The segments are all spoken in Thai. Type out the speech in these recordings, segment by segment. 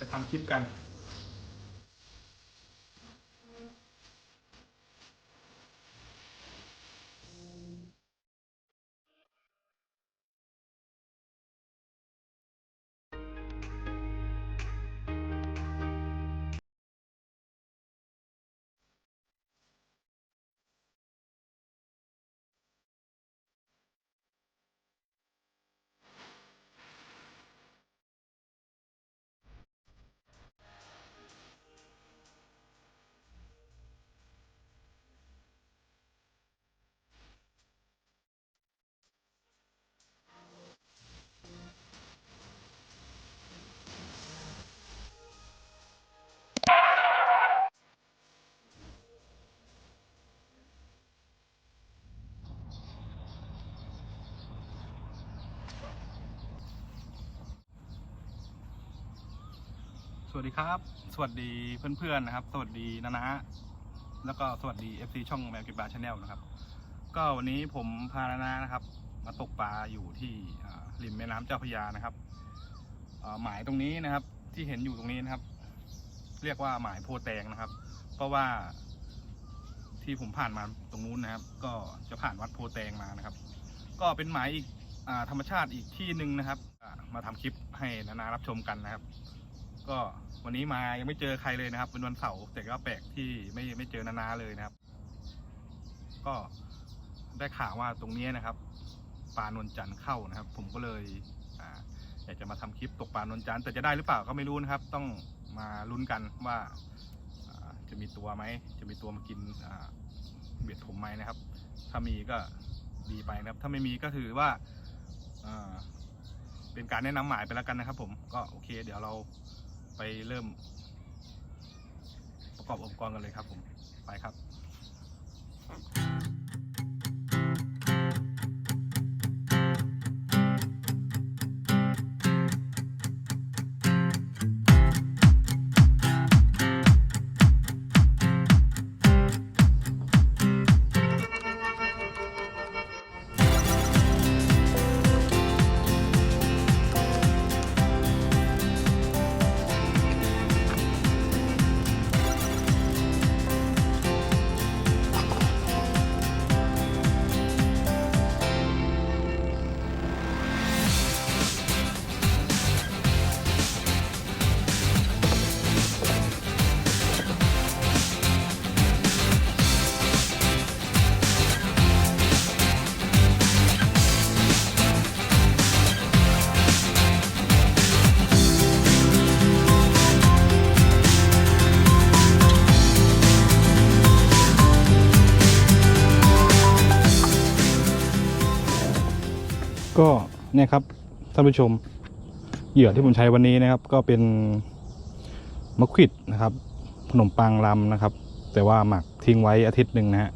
จะทำคลิปกัน วัสดีครับ สวัสดีเพื่อนๆนะครับ สวัสดีนานะแล้วก็สวัสดี FC ช่องแมวกิบาชาแนลนะครับ ก็วันนี้ผมพานานานะครับ มาตกปลาอยู่ที่ริมแม่น้ำเจ้าพระยานะครับหมายตรงนี้นะครับ ที่เห็นอยู่ตรงนี้นะครับ เรียกว่าหมายโพแตงนะครับ เพราะว่าที่ผมผ่านมาตรงนู้นนะครับ ก็จะผ่านวัดโพแตงมานะครับ ก็เป็นหมายอีกอธรรมชาติอีกที่หนึ่งนะครับ มาทำคลิปให้นานารับชมกันนะครับ ก็วันนี้มายังไม่เจอใครเลยนะครับ เป็นวันเสาร์แต่ก็แปลกที่ไม่ไม่เจอนานาเลยนะครับ ก็ได้ข่าวว่าตรงนี้นะครับปลานวลจันทร์เข้านะครับ ผมก็เลยออยากจะมาทำคลิปตกปลานวลจันทร์แต่จะได้หรือเปล่าก็ไม่รู้นะครับ ต้องมาลุ้นกันว่าจะมีตัวไหม จะมีตัวมากินเบียดผมไหมนะครับ ถ้ามีก็ดีไปนะครับ ถ้าไม่มีก็ถือว่าอ่าเป็นการแนะนำหมายไปแล้วกันนะครับ ผมก็โอเค เดี๋ยวเรา ไปเริ่ม ประกอบอุปกรณ์กันเลยครับผม ไปครับ เนี่ยครับท่านผู้ชมเหยื่อที่ผมใช้วันนี้นะครับ ก็เป็นมะขวิดนะครับขนมปังลำนะครับ แต่ว่าหมักทิ้งไว้อาทิตย์หนึ่งนะฮะ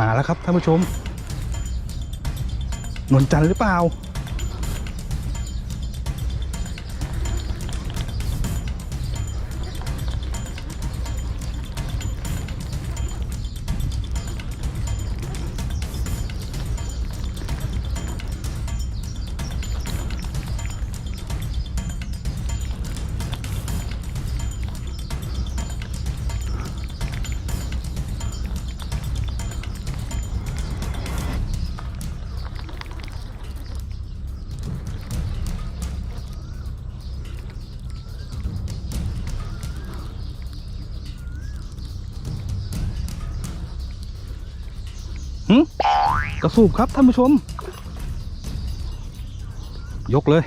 มาแล้วครับท่านผู้ชมนวลจันทร์หรือเปล่า กระสูบครับท่านผู้ชม ยกเลย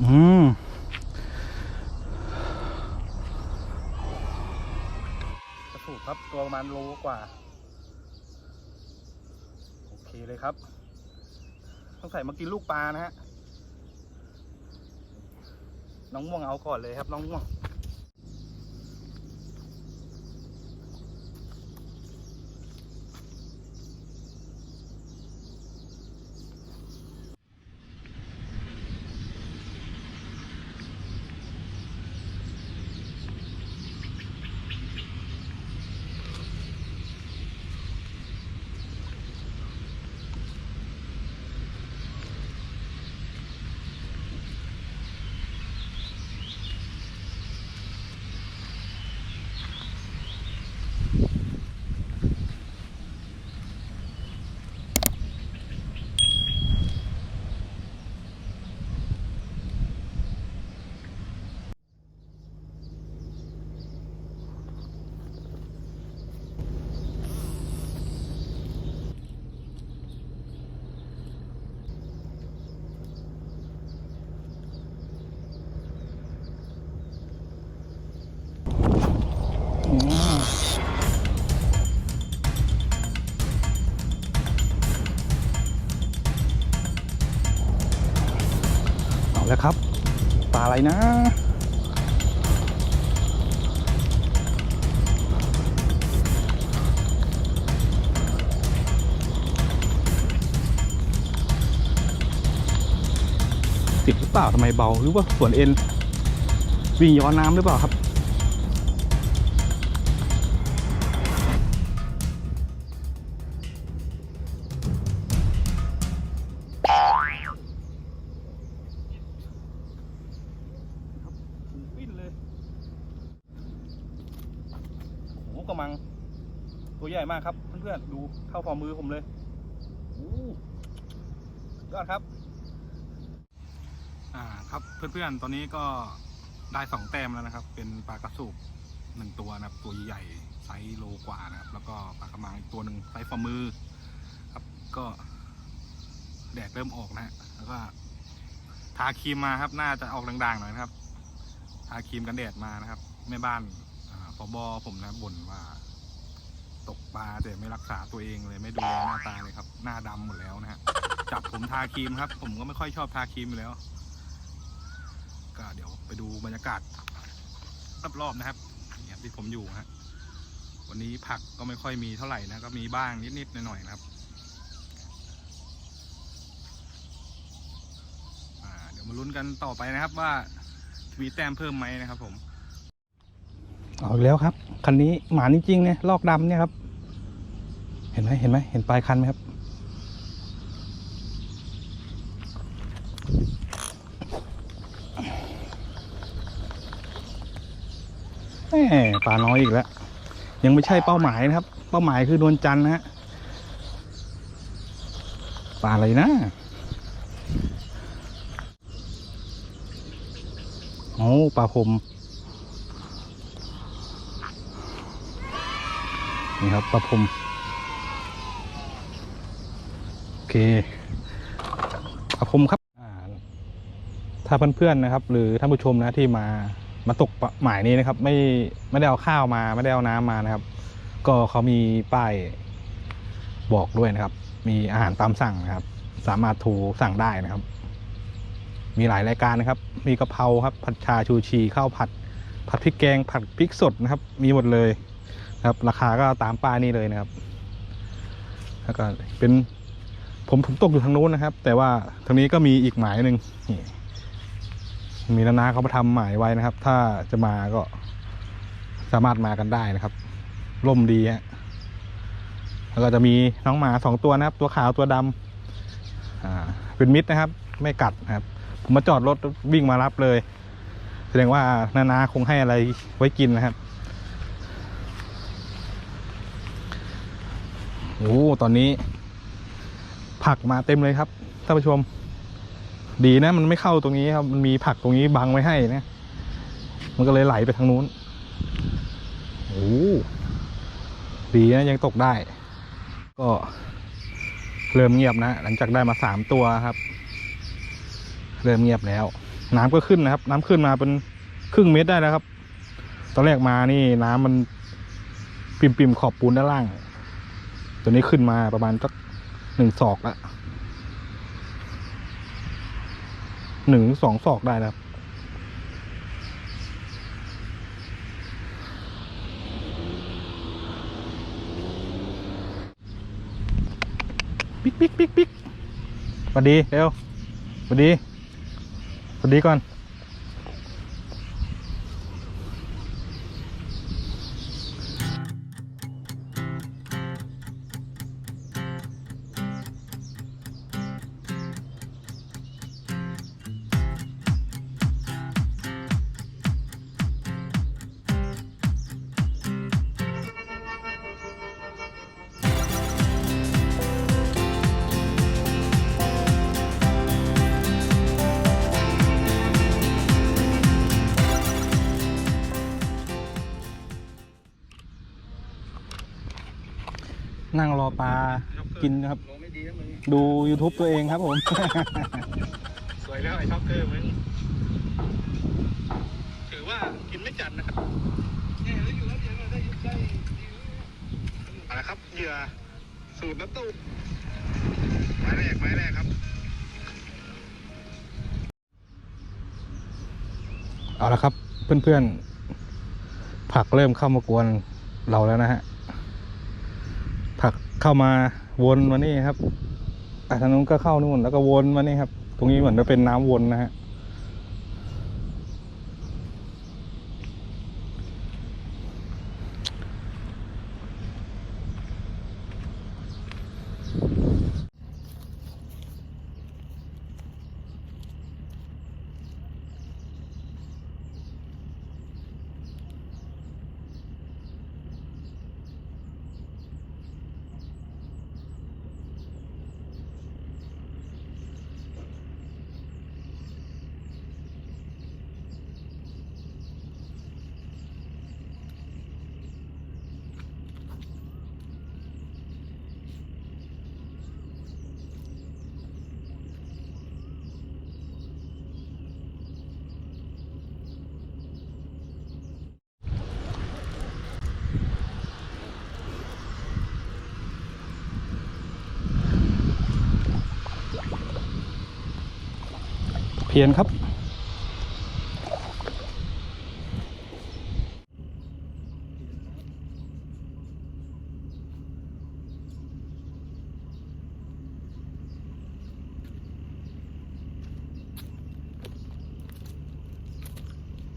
อืมกระสูบครับตัวประมาณโลกว่า โอเคเลยครับ ต้องใส่มากินลูกปลานะฮะ น้องม่วงเอาก่อนเลยครับน้องม่วง อะไรนะ ติดหรือเปล่าทำไมเบาหรือว่าส่วนเอ็น วิ่งย้อนน้ำหรือเปล่าครับ ญ่มากครับเพื่อนๆดูเท่าฝ่ามือผมเลยอ้โหสุดยอดครับ อ่าครับเพื่อนๆตอนนี้ก็ได้สองแต้มแล้วนะครับ เป็นปลากระสูบหนึ่งตัวนะครับ ตัวใหญ่ไซส์โลกว่านะครับ แล้วก็ปลากระมังอีกตัวหนึ่งไซส์ฝ่ามือ ครับก็แดดเริ่มออกนะฮะแล้วก็ทาครีมมาครับ น่าจะออกด่างๆหน่อยนะครับ ทาครีมกันแดดมานะครับแม่บ้านอาผบผมนะบ่นว่า ตกปลาแต่ไม่รักษาตัวเองเลยไม่ดูแลหน้าตาเลยครับ หน้าดำหมดแล้วนะฮะจับผมทาครีมครับ ผมก็ไม่ค่อยชอบทาครีมอยู่แล้ว ก็เดี๋ยวไปดูบรรยากาศรอบๆนะครับเนี่ยที่ผมอยู่ฮะวันนี้ผักก็ไม่ค่อยมีเท่าไหร่นะก็มีบ้างนิดๆหน่อยๆนะครับเดี๋ยวมาลุ้นกันต่อไปนะครับว่ามีแต้มเพิ่มไหมนะครับผม เอาอีกแล้วครับ คันนี้หมาจริงๆเนี่ยลอกดำเนี่ยครับ เห็นไหมเห็นไหมเห็นปลายคันไหมครับแหมปลาน้อยอีกแล้ว ยังไม่ใช่เป้าหมายนะครับ เป้าหมายคือนวลจันทร์นะฮะปลาอะไรนะโอ้ปลาพรม นี่ครับปลาพรมโอเคปลาพรมครับถ้าเพื่อนๆนะครับ หรือท่านผู้ชมนะที่มามาตกปลาหมายนี้นะครับ ไม่ไม่ได้เอาข้าวมาไม่ได้เอาน้ำมานะครับ ก็เขามีป้ายบอกด้วยนะครับ มีอาหารตามสั่งนะครับ สามารถโทรสั่งได้นะครับ มีหลายรายการนะครับ มีกะเพราครับผัดชาชูชีข้าวผัด ผัดพริกแกงผัดพริกสดนะครับ มีหมดเลย ครับ ราคาก็ตามป้ายนี้เลยนะครับ แล้วก็เป็นผมผมตกอยู่ทางนู้นนะครับ แต่ว่าทางนี้ก็มีอีกหมายหนึ่งนี่มีนานาเขามาทำหมายไว้นะครับ ถ้าจะมาก็สามารถมากันได้นะครับร่มดีฮะแล้วก็จะมีน้องหมาสองตัวนะครับ ตัวขาวตัวดำอ่า เป็นมิตรนะครับ ไม่กัดนะครับ ผมมาจอดรถวิ่งมารับเลย แสดงว่านานาคงให้อะไรไว้กินนะครับ โอ้ตอนนี้ ผักมาเต็มเลยครับท่านผู้ชม ดีนะ มันไม่เข้าตรงนี้ครับ มันมีผักตรงนี้บังไว้ให้นะ มันก็เลยไหลไปทางนู้นโอ้ดีนะยังตกได้ ก็เริ่มเงียบนะ หลังจากได้มาสามตัวครับ เริ่มเงียบแล้ว น้ำก็ขึ้นนะครับ น้ำขึ้นมาเป็นครึ่งเมตรได้แล้วครับ ตอนแรกมานี่น้ำมันปิ่มๆขอบปูนด้านล่าง ตัวนี้ขึ้นมาประมาณสักหนึ่งศอกละหนึ่งสองศอกได้แล้วครับปิ๊กปิ๊กปิ๊กปิ๊กสวัสดีเร็วสวัสดีสวัสดีก่อน นั่งรอปลากินนะครับลงไม่ดีนะมึงดู YouTube ตัวเองครับผม สวยแล้วไอ้ช็อกเกอร์มึงถือว่ากินไม่จัดนะครับเนี่ยแล้วอยู่แล้วเดี๋ยวเราได้ได้เอาละครับเหยื่อสูตรน้ำตู้ไม้แรกไม้แรกครับ เอาละครับเพื่อนๆผักเริ่มเข้ามากวนเราแล้วนะฮะผัก เข้ามาวนมานี่ครับอะทางนู้นก็เข้านู่นแล้วก็วนมานี่ครับ ตรงนี้เหมือนจะเป็นน้ำวนนะฮะ พียนครับ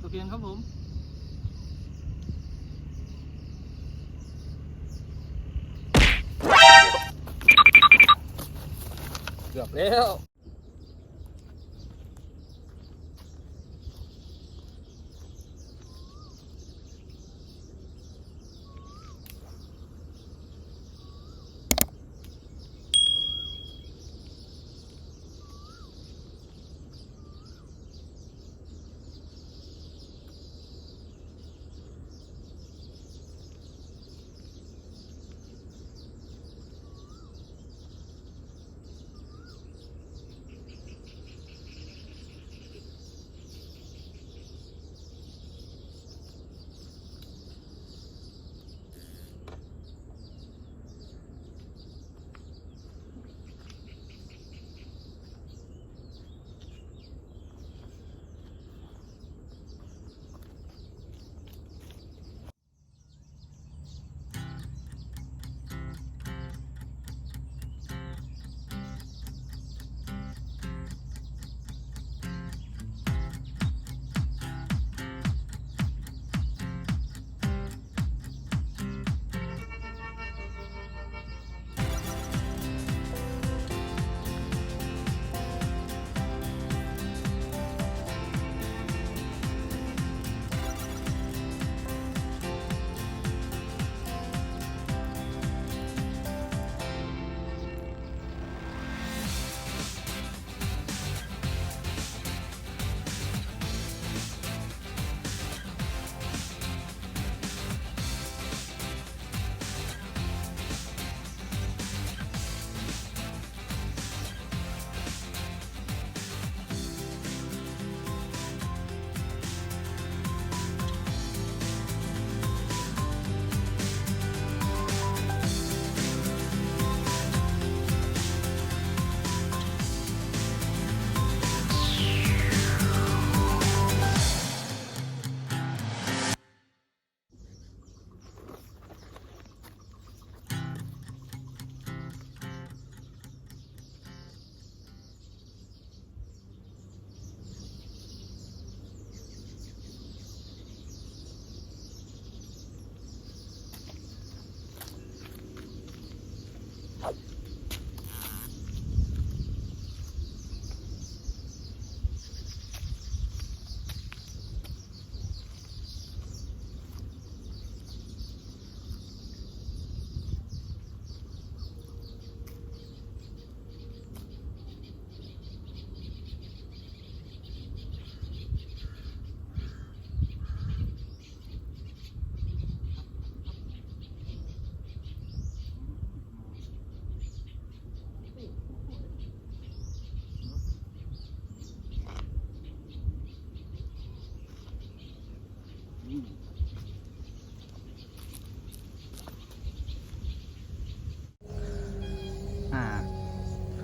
ตะเกียงครับผมเกือบแล้ว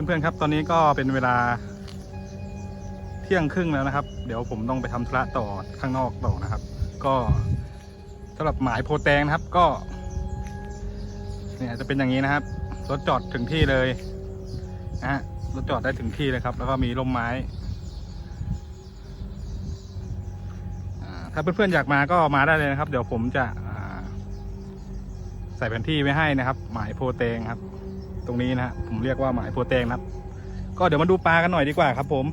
เพื่อนๆครับตอนนี้ก็เป็นเวลาเที่ยงครึ่งแล้วนะครับ เดี๋ยวผมต้องไปทำธุระต่อข้างนอกต่อนะครับ ก็สำหรับหมายโพแตงนะครับก็เนี่ยจะเป็นอย่างนี้นะครับรถจอดถึงที่เลยนะฮะรถจอดได้ถึงที่เลยครับ แล้วก็มีร่มไม้ถ้าเพื่อนๆอยากมาก็มาได้เลยนะครับ เดี๋ยวผมจะใส่แผนที่ไว้ให้นะครับ หมายโพแตงครับ ตรงนี้นะผมเรียกว่าหมายโพแตงนะครับก็เดี๋ยวมาดูปลากันหน่อยดีกว่าครับผม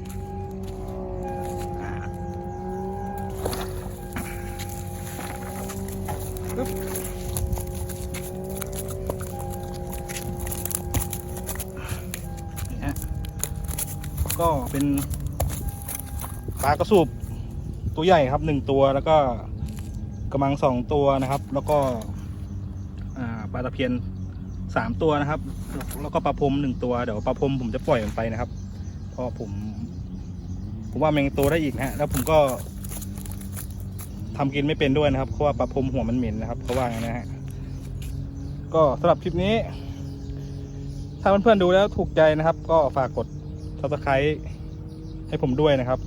นี่ฮะก็เป็นปลากระสูบตัวใหญ่ครับหนึ่งตัวแล้วก็กระมังสองตัวนะครับ แล้วก็ปลาตะเพียนสามตัวนะครับ แล้วก็ปลาพรมหนึ่งตัวเดี๋ยวปลาพรมผมจะปล่อยมันไปนะครับเพราะผม ผมว่าแมงโตได้อีกนะฮะแล้วผมก็ทำกินไม่เป็นด้วยนะครับเพราะว่าปลาพรมหัวมันเหม็นนะครับเขาว่างั้นนะฮะก็สำหรับคลิปนี้ ถ้าเพื่อนๆดูแล้วถูกใจนะครับ ก็ฝากกด subscribe ให้ผมด้วยนะครับ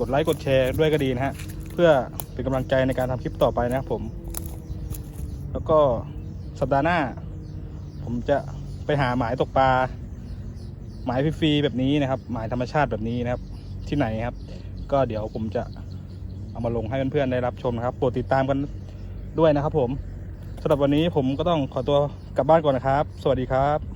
กดไลค์กดแชร์ด้วยก็ดีนะฮะเพื่อเป็นกำลังใจในการทำคลิปต่อไปนะครับผม แล้วก็สัปดาห์หน้า ผมจะไปหาหมายตกปลาหมายฟรีๆแบบนี้นะครับ หมายธรรมชาติแบบนี้นะครับ ที่ไหนครับ ก็เดี๋ยวผมจะเอามาลงให้เพื่อนๆได้รับชมนะครับโปรดติดตามกันด้วยนะครับ ผมสำหรับวันนี้ผมก็ต้องขอตัวกลับบ้านก่อนนะครับ สวัสดีครับ